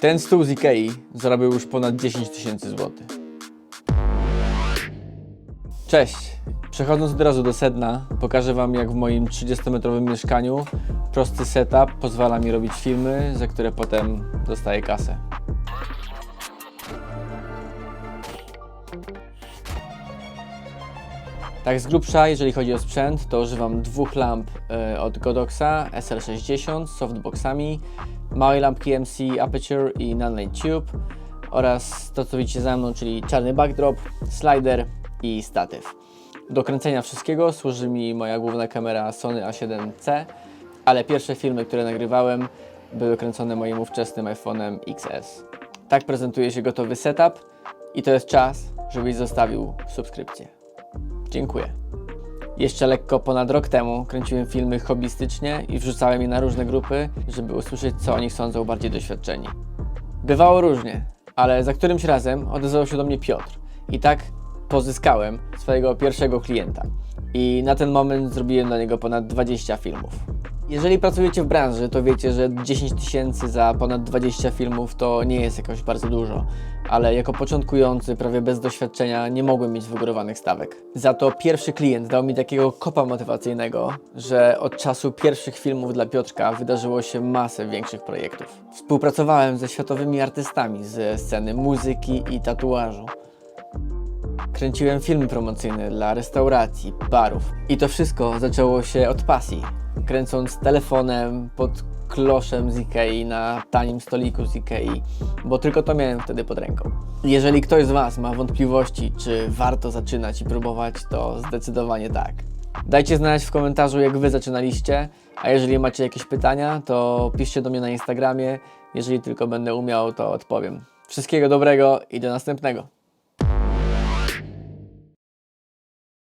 Ten stół z Ikei zarobił już ponad 10 tysięcy złotych. Cześć! Przechodząc od razu do sedna, pokażę Wam jak w moim 30-metrowym mieszkaniu prosty setup pozwala mi robić filmy, za które potem dostaję kasę. Tak z grubsza, jeżeli chodzi o sprzęt, to używam dwóch lamp e, od Godoxa SL60 z softboxami, małej lampki MC Aperture i Nanlite Tube oraz to co widzicie za mną, czyli czarny backdrop, slider i statyw. Do kręcenia wszystkiego służy mi moja główna kamera Sony A7C, ale pierwsze filmy, które nagrywałem były kręcone moim ówczesnym iPhone'em XS. Tak prezentuje się gotowy setup i to jest czas, żebyś zostawił subskrypcję. Dziękuję. Jeszcze lekko ponad rok temu kręciłem filmy hobbystycznie i wrzucałem je na różne grupy, żeby usłyszeć, co o nich sądzą bardziej doświadczeni. Bywało różnie, ale za którymś razem odezwał się do mnie Piotr i tak pozyskałem swojego pierwszego klienta. I na ten moment zrobiłem dla niego ponad 20 filmów. Jeżeli pracujecie w branży, to wiecie, że 10 tysięcy za ponad 20 filmów to nie jest jakoś bardzo dużo, ale jako początkujący, prawie bez doświadczenia, nie mogłem mieć wygórowanych stawek. Za to pierwszy klient dał mi takiego kopa motywacyjnego, że od czasu pierwszych filmów dla Piotrka wydarzyło się masę większych projektów. Współpracowałem ze światowymi artystami ze sceny muzyki i tatuażu. Kręciłem filmy promocyjne dla restauracji, barów. I to wszystko zaczęło się od pasji. Kręcąc telefonem pod kloszem z Ikei na tanim stoliku z Ikei, bo tylko to miałem wtedy pod ręką. Jeżeli ktoś z Was ma wątpliwości, czy warto zaczynać i próbować, to zdecydowanie tak. Dajcie znać w komentarzu, jak Wy zaczynaliście, a jeżeli macie jakieś pytania, to piszcie do mnie na Instagramie. Jeżeli tylko będę umiał, to odpowiem. Wszystkiego dobrego i do następnego.